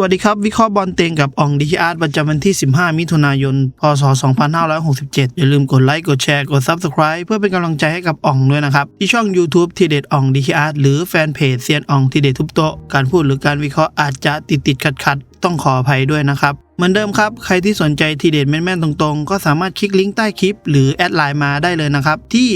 วัสดีครับ วิเคราะห์บอลเต็งกับอองดิจิอาร์ตประจำวันที่ 15 มิถุนายน พศ 2567 อย่าลืมกดไลค์ กดแชร์ กด Subscribe เพื่อเป็นกำลังใจให้กับอองด้วยนะครับ ที่ช่อง YouTube ทีเด็ดอองดิจิอาร์ตหรือแฟนเพจเซียนอองทีเด็ดทุบโต๊ะ การพูดหรือการวิเคราะห์อาจจะติดติดขัดขัดต้องขออภัยด้วยนะครับ เหมือนเดิมครับ ใครที่สนใจทีเด็ดแม่นๆตรงๆ ก็สามารถคลิกลิงก์ใต้คลิป หรือแอดไลน์มาได้เลยนะครับ ที่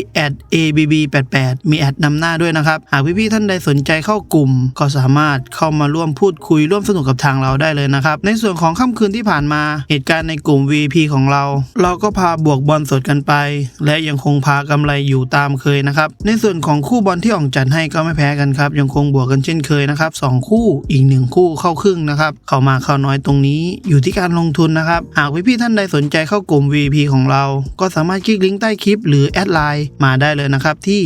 @abb88 มีแอดนำหน้าด้วยนะครับ หากพี่ๆท่านใดสนใจเข้ากลุ่ม ก็สามารถเข้ามาร่วมพูดคุยร่วมสนุกกับทางเราได้เลยนะครับ ในส่วนของค่ำคืนที่ผ่านมา เหตุการณ์ในกลุ่ม VP ของเรา เราก็พาบวกบอลสดกันไป และยังคงพากำไรอยู่ตามเคยนะครับ ในส่วนของคู่บอลที่อ่องจัดให้ก็ไม่แพ้กันครับ ยังคงบวกกันเช่นเคยนะครับสองคู่อีกหนึ่งคู่เข้าครึ่งนะครับเข้ามาเข้าน้อยตรงนี้อยู่ที่การลงทุนนะครับ หากพี่ๆท่านใดสนใจเข้ากลุ่ม VP ของเรา ก็สามารถคลิกลิงก์ใต้คลิปหรือแอดไลน์มาได้เลยนะครับที่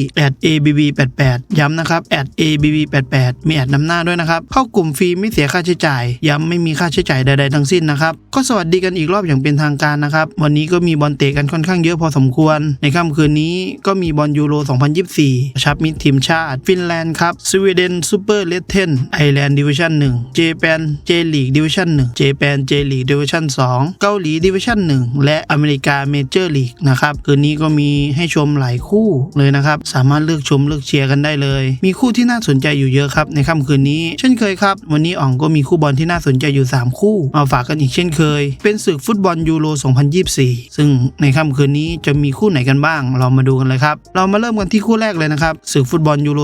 @abb88 ย้ำนะครับ @abb88 มีแอดนำหน้าด้วยนะครับ เข้ากลุ่มฟรีไม่เสียค่าใช้จ่าย ย้ำไม่มีค่าใช้จ่ายใดๆทั้งสิ้นนะครับ ก็สวัสดีกันอีกรอบอย่างเป็นทางการนะครับ วันนี้ก็มีบอลเตะกันค่อนข้างเยอะพอสมควร ในค่ำคืนนี้ก็มีบอลยูโร 2024ชับมิตรทีมชาติ ฟินแลนด์ครับ สวีเดนซูเปอร์เลเทนไอแลนด์ดิวิชั่น1เจแปนเจลีกดิวิชั่น1เจแปนเจลีกดิวิชั่น2 เกาหลีดิวิชั่น1 และอเมริกาเมเจอร์ลีกนะครับ คืนนี้ก็มีให้ชมหลายคู่เลยนะครับ สามารถเลือกชมเลือกเชียร์กันได้เลย มีคู่ที่น่าสนใจอยู่เยอะครับ ในค่ำคืนนี้ เช่นเคยครับ วันนี้อ่องก็มีคู่บอลที่น่าสนใจอยู่ 3 คู่มาฝากกันอีกเช่นเคย เป็นศึกฟุตบอลยูโร 2024 ซึ่งในค่ำคืนนี้จะมีคู่ไหนกันบ้าง เรามาดูกันเลยครับเรามาเริ่มกันที่คู่แรกเลยนะครับศึกฟุตบอลยูโร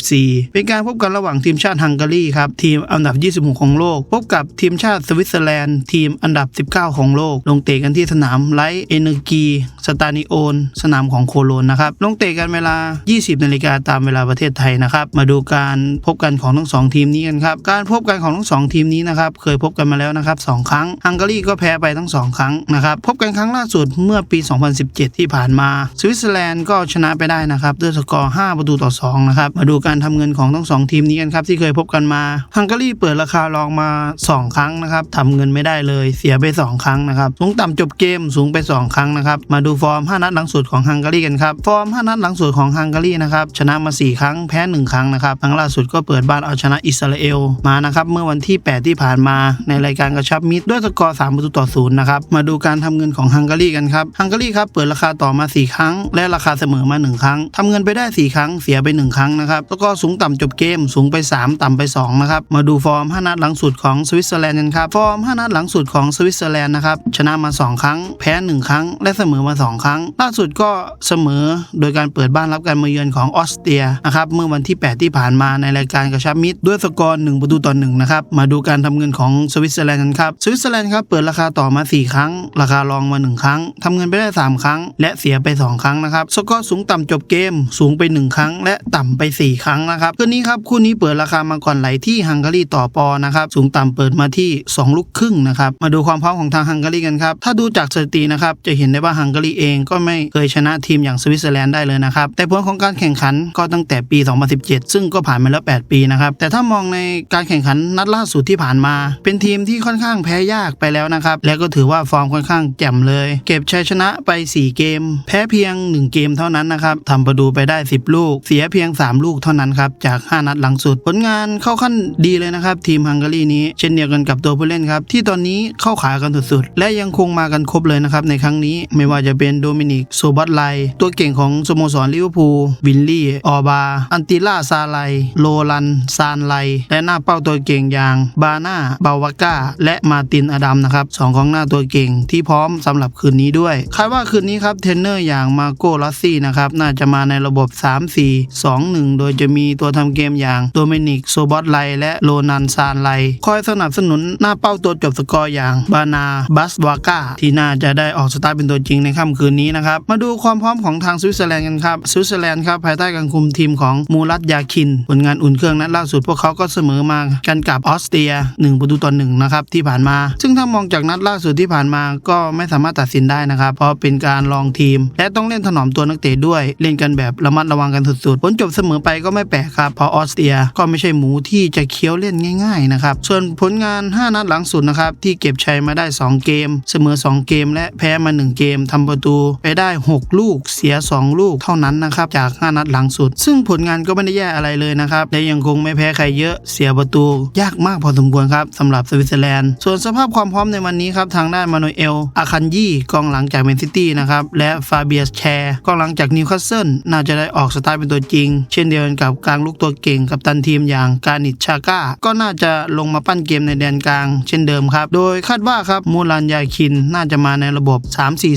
2024 เป็นการพบกันระหว่างทีมชาติฮังการีครับทีมอันดับ 26 ของโลก พบกับทีมชาติสวิตเซอร์แลนด์ทีมอันดับ 19 ของโลก ลงเตะกันที่สนามไลท์เอเนอร์กีสตานิโอนสนามของโคโลนนะครับ ลงเตะกันเวลา 20 นาฬิกาตามเวลาประเทศไทยนะครับ มาดูการพบกันของทั้งสองทีมนี้กันครับ การพบกันของทั้งสองทีมนี้นะครับ เคยพบกันมาแล้วนะครับสองครั้ง ฮังการีก็แพ้ไปทั้งสองครั้งนะครับ พบกันครั้งล่าสุดเมื่อปี 2017 ที่ผ่านมา สวิตเซอร์แลนด์ก็ชนะไปได้นะครับด้วยสกอร์ 5 ประตูต่อ 2 นะครับ มาดูการทำเงินของทั้งสองทีมนี้กันครับที่เคยพบกันมา ฮังการีเปิดราคารองมา 2 ครั้งนะครับทำเงินไม่ได้เลยเสียไป 2 ครั้งนะครับสูงต่ำจบเกมสูงไป 2 ครั้งนะครับมาดูฟอร์ม 5 นัดหลังสุดของฮังการีกันครับฟอร์ม 5 นัดหลังสุดของฮังการีนะครับชนะมา 4 ครั้งแพ้ 1 ครั้งนะครับครั้งล่าสุดก็เปิดบ้านเอาชนะอิสราเอลมานะครับเมื่อวันที่ 8 ที่ผ่านมาในรายการกระชับมิตรด้วยสกอร์3ประตูต่อศูนย์นะครับมาดูการทำเงินของฮังการีกันครับฮังการีครับเปิดราคาต่อมา 4 ครั้ง และราคาเสมอมา 1 ครั้งทำเงินไปได้ 4 ครั้งเสียไป 1 ครั้งนะครับแล้วก็สูงต่ำจบเกมสูงไป 3 ต่ำไป2นะครับมาดูฟอร์ม 5 นัดหลังสุดของสวิตเซอร์แลนด์กันครับฟอร์ม 5 นัดหลังสุดของสวิตเซอร์แลนด์นะครับ ชนะมา 2 ครั้ง แพ้ 1 ครั้ง และเสมอมา 2 ครั้ง ล่าสุดก็เสมอโดยการเปิดบ้านรับการมาเยือนของออสเตรียนะครับเมื่อวันที่ 8 ที่ผ่านมาในรายการกระชับมิตรด้วยสกอร์1ประตูต่อ1นะครับมาดูการทำเงินของสวิตเซอร์แลนด์กันครับสวิตเซอร์แลนด์ครับเปิดราคาต่อมา 4 ครั้ง ราคารองมา 1 ครั้งทำเงินไปได้ 3 ครั้ง และเสียไป 2 ครั้งนะครับสกอร์สูงต่ำจบเกมสูงไป 1 ครั้ง และต่ำไป 4 ครั้งนะครับคืนนี้ครับคู่นี้เปิดราคามาก่อนไหลที่ฮังการีต่อปอนะครับสูงต่ำเปิดมาที่ 2 ลูกครึ่งนะครับมาดูความพร้อมของทางฮังการีกันครับ ถ้าดูจากสถิตินะครับ จะเห็นได้ว่าฮังการีเองก็ไม่เคยชนะทีมอย่างสวิตเซอร์แลนด์ได้เลยนะครับ แต่ผลของการแข่งขันก็ตั้งแต่ปี 2017 ซึ่งก็ผ่านมาแล้ว 8 ปีนะครับ แต่ถ้ามองในการแข่งขันนัดล่าสุดที่ผ่านมา เป็นทีมที่ค่อนข้างแพ้ยากไปแล้วนะครับ และก็ถือว่าฟอร์มค่อนข้างแจ่มเลย เก็บชัยชนะไป 4 เกม แพ้เพียง 1 เกมเท่านั้นนะครับทำประตูไปได้ 10 ลูก เสียเพียง 3 ลูกเท่านั้นครับ จาก 5 นัดหลังสุด ผลงานเข้าขั้นดีเลยนะครับ ทีมฮังการีนี้ เช่นเดียวกันกับตัวผู้เล่นครับ ที่ตอนนี้เข้าขากันสุดๆ และยังคงมากันครบเลยนะครับในครั้งนี้ไม่ว่าจะเป็นโดมินิกโซบัตไล ตัวเก่งของสโมสรลิเวอร์พูลวินลี่ ออบา อันติล่าซาไล โลลัน ซานไล และหน้าเป้าตัวเก่งอย่างบาน่าบาวาก้า และมาตินอดัมนะครับสองของหน้าตัวเก่งที่พร้อมสำหรับคืนนี้ด้วย คาดว่าคืนนี้ครับเทรนเนอร์อย่างมาโกลอสซี่นะครับน่าจะมาในระบบ 3 4 2 1 โดยจะมีตัวทำเกมอย่างโดมินิกโซบอตไลและโลนันซานไล คอยสนับสนุนหน้าเป้าตัวจบสกอร์อย่างบานาบัสวาก้าที่น่าจะได้ออกสตาร์ทเป็นตัวจริงในค่ำคืนนี้นะครับ มาดูความพร้อมของทางสวิตเซอร์แลนด์กันครับสวิตเซอร์แลนด์ครับภายใต้การคุมทีมของมูรัตยาคิน ผลงานอุ่นเครื่องนัดล่าสุดพวกเขาก็เสมอมากันกับออสเตรีย 1 ประตูต่อ1นะครับที่ผ่านมา ซึ่งถ้ามองจากนัดล่าสุดที่ผ่านมาก็ไม่สามารถตัดสินได้นะครับเพราะเป็นการลองทีม และต้องเล่นถนอมตัวนักเตะด้วย เล่นกันแบบระมัดระวังกันสุดๆผลจบเสมอไปก็ไม่แปลกครับเพราะออสเตรียก็ไม่ใช่หมูที่จะเคี้ยวเล่นง่ายๆนะครับส่วนผลงาน 5 นัดหลังสุดนะครับที่เก็บชัยมาได้ 2 เกม เสมอ 2 เกม และแพ้มา 1 เกมทำประตูไปได้ 6 ลูกเสีย 2 ลูกเท่านั้นนะครับจาก 5 นัดหลังสุด ซึ่งผลงานก็ไม่ได้แย่อะไรเลยนะครับและยังคงไม่แพ้ใครเยอะเสียประตู ยากมากพอสมควรครับสำหรับสวิตเซอร์แลนด์ส่วนสภาพความพร้อมในวันนี้ครับทางด้านมาโนเอลอาคันยี่กองหลังจากแมนซิตี้นะครับและฟาเบียสแชร์กองหลังจากนิวคาสเซิลน่าจะได้ออกสตาร์ทเป็นตัวจริง เช่นเดียวกันกับกลางลูกตัวเก่งกับตันทีมอย่างการนิชชาก้าก็น่าจะลงมาปั้นเกมในแดนกลาง เช่นเดิมครับโดยคาดว่าครับมูรันยาคินน่าจะมาในระบบ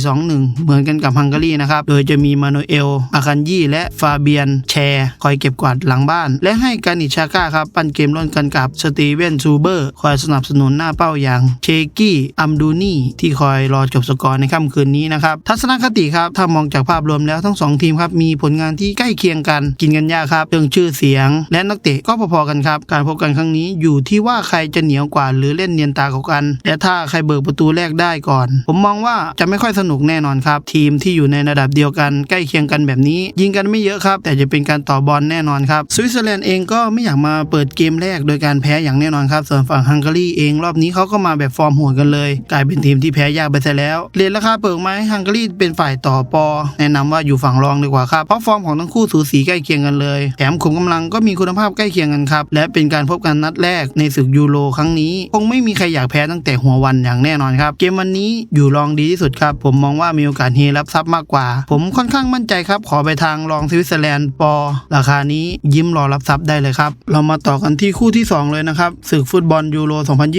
3-4-2-1 เหมือนกันกับฮังการีนะครับ โดยจะมีมาโนเอล อาคันยี่ และฟาเบียน แชร์คอยเก็บกวาดหลังบ้าน และให้การนิชาก้าครับ ปั้นเกมร่วมกันกับสตีเวนซูเบอร์ คอยสนับสนุนหน้าเป้าอย่างเชกี้อัมดูนี่ที่คอยรอจบสกอร์ในค่ำคืนนี้นะครับทัศนคติครับถ้ามองจากภาพรวมแล้วทั้งสองทีมครับมีผลงานที่ใกล้เคียงกัน กินกันยากครับเรื่องชื่อเสียง และนักเตะก็พอๆกันครับการพบกันครั้งนี้อยู่ที่ว่าใครจะเหนียวกว่าหรือเล่นเนียนตากว่ากันและถ้าใครเบิกประตูแรกได้ก่อน ผมมองว่าจะไม่ค่อยสนุกแน่นอนครับ ทีมที่อยู่ในระดับเดียวกันใกล้เคียงกันแบบนี้ ยิงกันไม่เยอะครับ แต่จะเป็นการต่อบอลแน่นอนครับสวิตเซอร์แลนด์เองก็ไม่อยากมาเปิดเกมแรกโดยการแพ้อย่างแน่นอนครับส่วนฝั่งฮังการีเองรอบนี้เขาก็มาแบบฟอร์มโหดกันเลย กลายเป็นทีมที่แพ้ยากไปซะแล้วเรียนราคาเปิดไหมฮังการีเป็นฝ่ายต่อปอ แนะนำว่าอยู่ฝั่งรองดีกว่าครับเพราะฟอร์มของทั้งคู่สูสีใกล้เคียงกันเลยแถมขุมกำลังก็มีคุณภาพใกล้เคียงกันครับและเป็นการพบกันนัดแรกในศึกยูโรครั้งนี้คงไม่มีใครอยากแพ้ตั้งแต่หัววันอย่างแน่นอนครับ เกมวันนี้อยู่รองดีที่สุดครับ ผมมองว่ามีโอกาสเฮรับทรัพย์มากกว่า ผมค่อนข้างมั่นใจครับ ขอไปทางรองสวิตเซอร์แลนด์ปอ ราคานี้ยิ้มรอรับทรัพย์ได้เลยครับ เรามาต่อกันที่คู่ที่ 2 เลยนะครับศึกฟุตบอลยูโร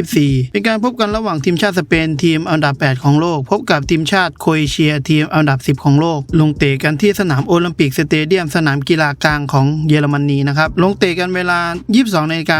2024 เป็นการพบกันระหว่างทีมชาติสเปนทีมอันดับ 8 ของโลก พบกับทีมชาติโครเอเชียทีมอันดับ 10 ของโลก ลงเตะกันที่สนามโอลิมปิกสเตเดียมสนามกีฬากลางของเยอรมนีนะครับลงเตะกันเวลา 22นาฬิก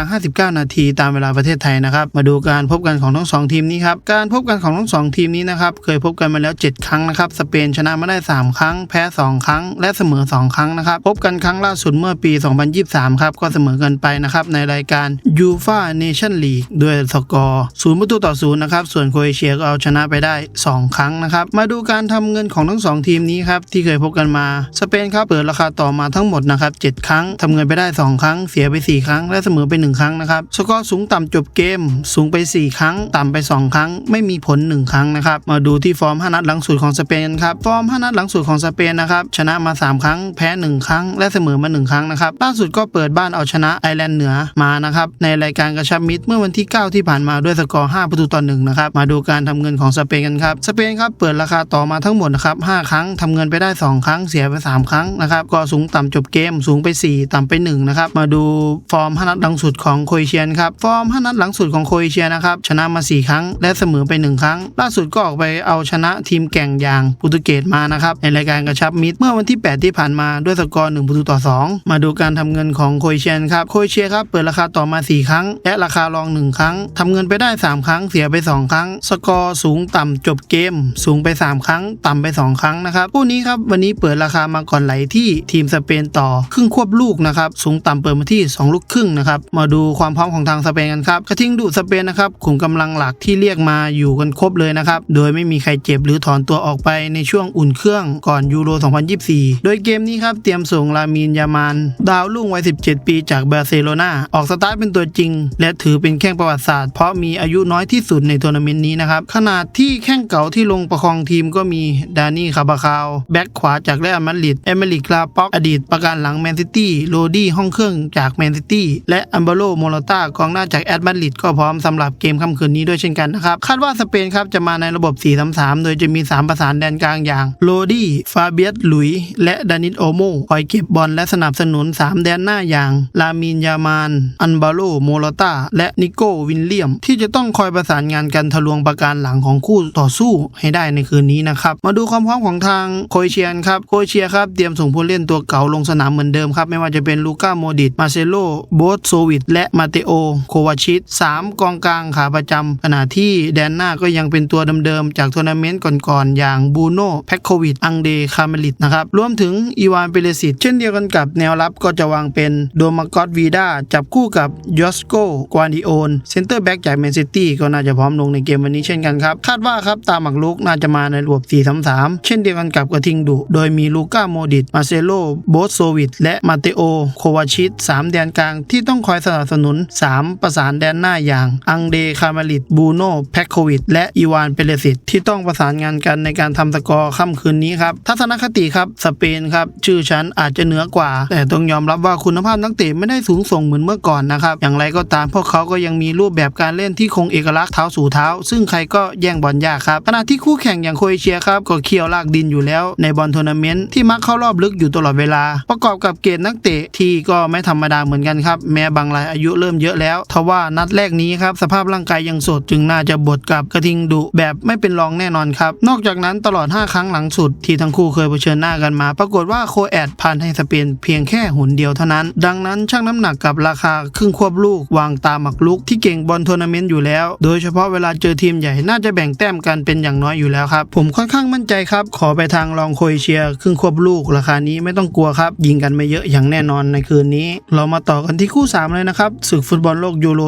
า59 นาทีตามเวลาประเทศไทยนะครับมาดูการพบกันของทั้งสองทีมนี้ครับการพบกันของทั้งสองทีมนี้นะครับเคยพบกันมาแล้ว 7 ครั้งนะครับสเปนชนะมาได้ 3 ครั้ง แพ้ 2 ครั้ง และเสมอ 2 ครั้งนะครับพบกันครั้งล่าสุดเมื่อปี 2023 ครับก็เสมอกันไปนะครับในรายการยูฟาเนชั่นลีกด้วยสกอร์0ประตูต่อ0นย์นะครับส่วนโครเอเชียก็เอาชนะไปได้ 2 ครั้งนะครับมาดูการทำเงินของทั้งสองทีมนี้ครับที่เคยพบกันมาสเปนครับเปิดราคาต่อมาทั้งหมดนะครับ7ครั้งทำเงินไปได้ 2 ครั้ง เสียไป 4 ครั้ง และเสมอไป 1 ครั้งนะครับสกอร์สูงต่ำจบเกมสูงไป 4 ครั้งต่ำไป 2 ครั้ง ไม่มีผล 1 ครั้งนะครับ มาดูที่ฟอร์ม 5 นัดหลังสุดของสเปนครับ ฟอร์ม 5 นัดหลังสุดของสเปนนะครับ ชนะมา 3 ครั้ง แพ้ 1 ครั้ง และเสมอมา 1 ครั้งนะครับ ล่าสุดก็เปิดบ้านเอาชนะไอร์แลนด์เหนือมานะครับ ในรายการกระชับมิตรเมื่อวันที่ 9 ที่ผ่านมาด้วยสกอร์ 5 ประตูต่อ1นะครับ มาดูการทำเงินของสเปนกันครับ สเปนครับ เปิดราคาต่อมาทั้งหมดนะครับ 5 ครั้งทำเงินไปได้ 2 ครั้ง เสียไป 3 ครั้งนะครับ ก็สูงต่ำจบเกม สูงไป 4 ต่ำไป 1 นะครับ มาดูฟอร์ม 5 นัดหลังสุดของโคเอเชียครับ ฟอร์ม 5 นัดหลังสุดของโคเอเชียนะครับ ชนะมา4 ครั้ง และเสมอไป 1 ครั้ง ล่าสุดก็ออกไปเอาชนะทีมแก่งอย่างโปรตุเกสมานะครับในรายการกระชับมิตรเมื่อวันที่ 8 ที่ผ่านมาด้วยสกอร์1ประตูต่อ 2 มาดูการทำเงินของโครเชียนครับโครเชียครับเปิดราคาต่อมา 4 ครั้ง และราคารอง 1 ครั้งทำเงินไปได้ 3 ครั้งเสียไป 2 ครั้ง สกอร์สูงต่ำจบเกม สูงไป 3 ครั้ง ต่ำไป 2 ครั้งนะครับคู่นี้ครับวันนี้เปิดราคามาก่อนไหลที่ทีมสเปนต่อครึ่งควบลูกนะครับสูงต่ำเปิดมาที่ 2 ลูกครึ่งนะครับมาดูความพร้อมของทางสเปนกันครับกระทิงดูสเปนนะครับขุมกำลังหลักที่เรียกมาอยู่กันครบเลยนะครับ โดยไม่มีใครเจ็บหรือถอนตัวออกไปในช่วงอุ่นเครื่องก่อนยูโร 2024 โดยเกมนี้ครับเตรียมส่งลามีนยามาน ดาวรุ่งวัย 17 ปีจากบาร์เซโลนาออกสตาร์ทเป็นตัวจริง และถือเป็นแข้งประวัติศาสตร์เพราะมีอายุน้อยที่สุดในทัวร์นาเมนต์นี้นะครับขนาดที่แข้งเก่าที่ลงประคองทีมก็มีดานี่คาบาคาวแบ็กขวาจากเรอัลมาดริดเอเมริกลาป็อกอดีตประการหลังแมนซิตี้โรดี้ห้องเครื่องจากแมนซิตี้และอัมเบโลโมโลตากองหน้าจากแอดมาดริดก็พร้อมสำหรับเกมค่ำคืนนี้ด้วยเช่นกันนะครับ คาดว่าสเปนครับจะมาในระบบ 4-3-3 โดยจะมี 3 ประสานแดนกลางอย่างโรดี้ฟาเบียสหลุย และดานิตโอโมคอยเก็บบอลและสนับสนุน 3 แดนหน้าอย่างลามินยามาน อันบาโลโมโลตาและนิโกวินเลียม ที่จะต้องคอยประสานงานกันทะลวงประการหลังของคู่ต่อสู้ให้ได้ในคืนนี้นะครับ มาดูความพร้อมของทางโคเอเชียนครับโคเอเชียครับเตรียมส่งผู้เล่นตัวเก่าลงสนามเหมือนเดิมครับไม่ว่าจะเป็นลูก้าโมดิตมาเซโลโบสโซวิตและมาเตโอโควาชิตสามกองกลางขาประจำขณะที่แดนหน้าก็ยังเป็นตัวเดิมๆจากทัวร์นาเมนต์ก่อนๆอย่างบูโน่แพคโควิดอังเดคาเมลิตนะครับรวมถึงอีวานเปเรสิตเช่นเดียวกันกับแนวรับก็จะวางเป็นโดมากอตวีดาจับคู่กับยอสโกกวานดิโอนเซนเตอร์แบ็กจากแมนซิตี้ก็น่าจะพร้อมลงในเกมวันนี้เช่นกันครับ คาดว่าครับตามหมักลุกน่าจะมาในระบบ4-3-3 เช่นเดียวกันกับกระทิงดุ โดยมีลูก้าโมดิตมาเซโลโบสโซวิตและมาเตโอ โควาชิต 3 แดนกลางที่ต้องคอยสนับสนุน 3 ประสานแดนหน้าอย่างอังเดคามาลิิตบูโน่แพคโควิด และอีวานเปเรสิตที่ต้องประสานงานกันในการทำสกอร์ค่ำคืนนี้ครับ ทัศนคติครับสเปนครับชื่อชั้นอาจจะเหนือกว่า แต่ต้องยอมรับว่าคุณภาพนักเตะไม่ได้สูงส่งเหมือนเมื่อก่อนนะครับ อย่างไรก็ตามพวกเขาก็ยังมีรูปแบบการเล่นที่คงเอกลักษณ์เท้าสู่เท้า ซึ่งใครก็แย่งบอลยากครับขณะที่คู่แข่งอย่างโคเอเชียครับก็เคี่ยวลากดินอยู่แล้วในบอลทัวร์นาเมนต์ที่มักเข้ารอบลึกอยู่ตลอดเวลา ประกอบกับเกณฑ์นักเตะที่ก็ไม่ธรรมดาเหมือนกันครับแม้บางรายอายุเริ่มเยอะแล้วทว่านัดแรกนี้ครับสภาพร่างกายยังสดจึงน่าจะบดกับกระทิงดุแบบไม่เป็นรองแน่นอนครับ นอกจากนั้นตลอด 5 ครั้งหลังสุด ที่ทั้งคู่เคยเผชิญหน้ากันมา ปรากฏว่าโคแอดผ่านให้สเปนเพียงแค่หนเดียวเท่านั้น ดังนั้นช่างน้ำหนักกับราคาครึ่งควบลูกวางตามหมักลุกที่เก่งบอลทัวร์นาเมนต์อยู่แล้ว โดยเฉพาะเวลาเจอทีมใหญ่น่าจะแบ่งแต้มกันเป็นอย่างน้อยอยู่แล้วครับ ผมค่อนข้างมั่นใจครับ ขอไปทางรองโครเอเชียครึ่งควบลูกราคานี้ไม่ต้องกลัวครับ ยิงกันไม่เยอะอย่างแน่นอนในคืนนี้ เรามาต่อกันที่คู่ 3 เลยนะครับศึกฟุตบอลโลกยูโร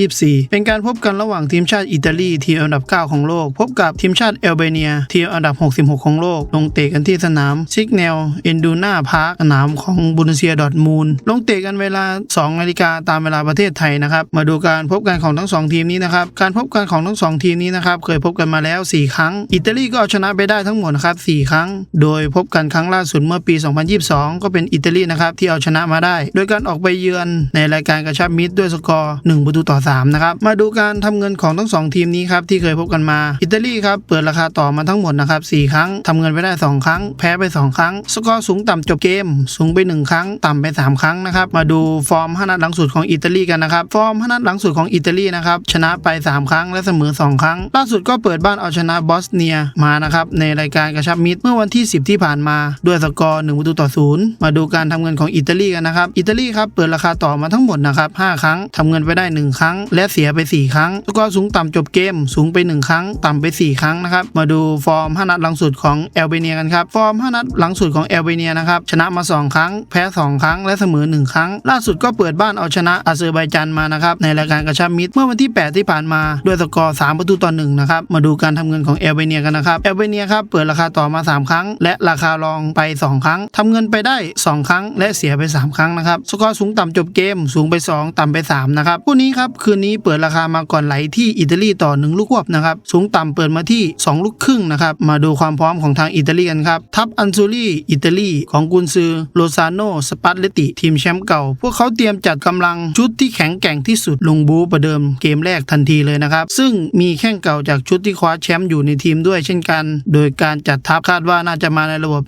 2024 เป็นการพบกันระหว่างทีมชาติอิตาลีทีมอันดับ 9 ของโลก พบกับทีมชาติเอลเบเนีย ทีมอันดับ 66 ของโลก ลงเตะกันที่สนามซิกเนลเอนดูนาพาร์คสนามของบุนเซียดอร์ทมูลลงเตะกันเวลา 2 นาฬิกาตามเวลาประเทศไทยนะครับมาดูการพบกันของทั้ง 2 ทีมนี้นะครับการพบกันของทั้ง 2 ทีมนี้นะครับเคยพบกันมาแล้ว 4 ครั้ง อิตาลีก็เอาชนะไปได้ทั้งหมดนะครับ4ครั้ง โดยพบกันครั้งล่าสุดเมื่อปี 2022 ก็เป็นอิตาลีนะครับที่เอาชนะมาได้ โดยการออกไปเยือนในรายการกระชับมิตรด้วยสกอร์1ประตูต่อ3นะครับมาดูการทำเงินของทั้ง 2 ทีมนี้ครับที่เคยพบกันมา อิตาลีครับเปิดราคาต่อมาทั้งหมดนะครับ4ครั้งทำเงินไปได้ 2 ครั้ง แพ้ไป 2 ครั้ง สกอร์สูงต่ำจบเกม สูงไป 1 ครั้ง ต่ำไป 3 ครั้งนะครับมาดูฟอร์ม5นัดหลังสุดของอิตาลีกันนะครับฟอร์ม5นัดหลังสุดของอิตาลีนะครับชนะไป 3 ครั้งและเสมอ 2 ครั้ง ล่าสุดก็เปิดบ้านเอาชนะบอสเนียมานะครับในรายการกระชับมิตรเมื่อวันที่ 10 ที่ผ่านมาด้วยสกอร์1ประตูต่อศูนย์มาดูการทำเงินของอิตาลีกันนะครับอิตาลีครับเปิดราคาต่อมาทั้งหมดนะครับ5ครั้งทำเงินไปได้ 1 ครั้ง และเสียไป 4 ครั้งสกอร์สูงต่ำจบเกม สูงไป 1 ครั้ง ต่ำไป 4 ครั้งนะครับ มาดูฟอร์ม 5 นัดหลังสุดของแอลเบเนียกันครับ ฟอร์ม 5 นัดหลังสุดของแอลเบเนียนะครับ ชนะมา 2 ครั้ง แพ้ 2 ครั้ง และเสมอ 1 ครั้ง ล่าสุดก็เปิดบ้านเอาชนะอาเซอร์ไบจานมานะครับ ในรายการกระชับมิตรเมื่อวันที่ 8 ที่ผ่านมา ด้วยสกอร์ 3 ประตูต่อ 1 นะครับ มาดูการทำเงินของแอลเบเนียกันนะครับ แอลเบเนียครับ เปิดราคาต่อมา 3 ครั้ง และราคารองไป 2 ครั้งทำเงินไปได้ 2 ครั้ง และเสียไป 3 ครั้งนะครับ สกอร์สูงต่ำจบเกม สูงไป 2 ต่ำไป3นะครับคู่นี้ครับคืนนี้เปิดราคามาก่อนไหลที่อิตาลีต่อ 1 ลูกควบนะครับ สูงต่ำเปิดมาที่ 2 ลูกครึ่งนะครับ มาดูความพร้อมของทางอิตาลีกันครับ ทัพอันซูรี่อิตาลีของกุนซือโลซาโนสปัตเลติ ทีมแชมป์เก่า พวกเขาเตรียมจัดกำลังชุดที่แข็งแกร่งที่สุดลงบูประเดิมเกมแรกทันทีเลยนะครับ ซึ่งมีแข้งเก่าจากชุดที่คว้าแชมป์อยู่ในทีมด้วยเช่นกัน โดยการจัดทัพคาดว่าน่าจะมาในระบบ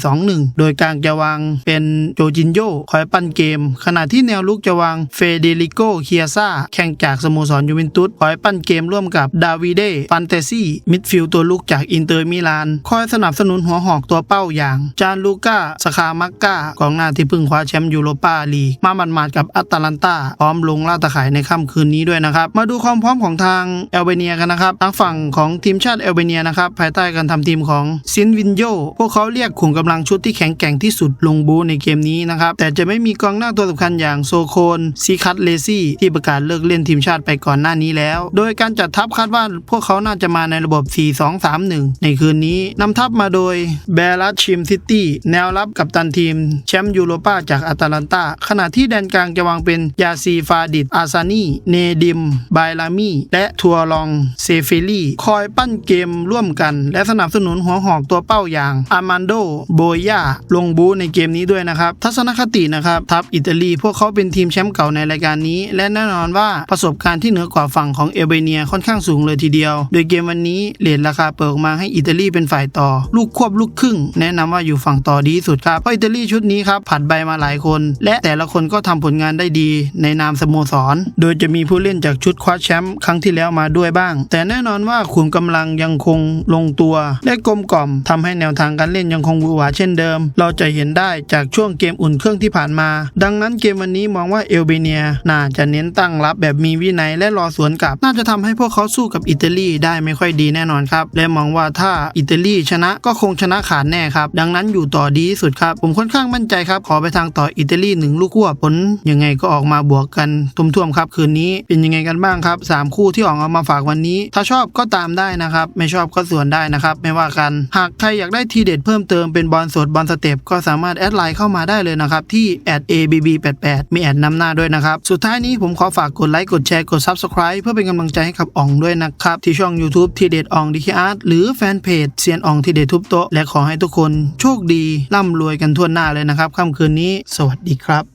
3-4-2-1 โดยกลางจะวางเป็นโจจินโยคอยปั้นเกม ขณะที่แนวลุกจะวางเฟเดริโกเคียซาแข่งจากสโมสรยูเวนตุสคอยปั้นเกมร่วมกับดาวิเดฟันเตซี่มิดฟิลด์ตัวลุกจากอินเตอร์มิลาน คอยสนับสนุนหัวหอกตัวเป้าอย่าง จานลูก้าสคามักกากองหน้าที่เพิ่งคว้าแชมป์ยูโรปาลีก มาบันมาดกับอัตแลนตาพร้อมลงล่าตะข่ายในค่ำคืนนี้ด้วยนะครับ มาดูความพร้อมของทางเอลเบเนียกันนะครับทางฝั่งของทีมชาติเอลเบเนียนะครับภายใต้การทำทีมของซินวินโยพวกเขาเรียกขุมกำลังชุดที่แข็งแกร่งที่สุดลงบูในเกมนี้นะครับแต่จะไม่มีกองหน้าตัวสำคัญอย่างโซโคนซีคัตเลซี่ที่ประกาศเลิกเล่นทีมชาติไปก่อนหน้านี้แล้วโดยการจัดทัพคาดว่าพวกเขาน่าจะมาในระบบ 4-2-3-1 ในคืนนี้นำทัพมาโดยเบลัสชิมซิตี้แนวรับกับตันทีม แชมป์ยูโรปาจากอาตาลันตาขณะที่แดนกลางจะวางเป็นยาซีฟาดิดอาซานีเนดิมไบลามีและทัวรองเซเฟลีคอยปั้นเกมร่วมกัน และสนับสนุนหัวหอกตัวเป้าอย่างอามันโดโบย่าลงบูในเกมนี้ด้วยนะครับ ทัศนคตินะครับ ทัพอิตาลี พวกเขาเป็นทีมแชมป์เก่าในรายการนี้ และแน่นอนว่าประสบการณ์ที่เหนือกว่าฝั่งของเอลเบเนียค่อนข้างสูงเลยทีเดียว โดยเกมวันนี้เลทราคาเปิดมาให้อิตาลีเป็นฝ่ายต่อ ลูกควบลูกครึ่ง แนะนำว่าอยู่ฝั่งต่อดีสุดครับเพราะอิตาลีชุดนี้ครับผัดใบมาหลายคน และแต่ละคนก็ทำผลงานได้ดีในนามสโมสร โดยจะมีผู้เล่นจากชุดคว้าแชมป์ครั้งที่แล้วมาด้วยบ้าง แต่แน่นอนว่าขุมกำลังยังคงลงตัว และกลมกล่อมทำให้แนวทางการเล่นยังคงวือหวาเช่นเดิม เราจะเห็นได้จากช่วงเกมอุ่นเครื่องที่ผ่านมา ดังนั้นเกมวันนี้มองว่าเอลเบเนียน่าจะเน้นตั้งรับแบบมีวินัยและรอสวนกลับ น่าจะทำให้พวกเขาสู้กับอิตาลีได้ไม่ค่อยดีแน่นอนครับ และมองว่าถ้าอิตาลีชนะก็คงชนะขาดแน่ครับ ดังนั้นอยู่ต่อดีที่สุดครับ ผมค่อนข้างมั่นใจครับ ขอไปทางต่ออิตาลีหนึ่งลูกขั้วผลยังไงก็ออกมาบวกกันทุ่มๆครับ คืนนี้เป็นยังไงกันบ้างครับสามคู่ที่ออกเอามาฝากวันนี้ ถ้าชอบก็ตามได้นะครับ ไม่ชอบก็ส่วนได้นะครับ ไม่ว่ากัน หากใครอยากได้ทีเด็ดเพิ่มเติมเป็นบอลสดบอลสเต็ปก็สามารถแอดไลน์เข้ามาได้เลยนะครับที่ @abb88 มีแอดนำหน้าด้วยนะครับ สุดท้ายนี้ผมขอฝากกดไลค์กดแชร์กด Subscribe เพื่อก็เป็นกำลังใจให้กับอ่องด้วยนะครับ ที่ช่อง YouTube ทีเด็ดอ่องดีอาร์ตหรือแฟนเพจเซียนอ่องทีเด็ดทุบโต๊ะและขอให้ทุกคนโชคดีร่ำรวยกันทั่วหน้าเลยนะครับค่ำคืนนี้ สวัสดีครับ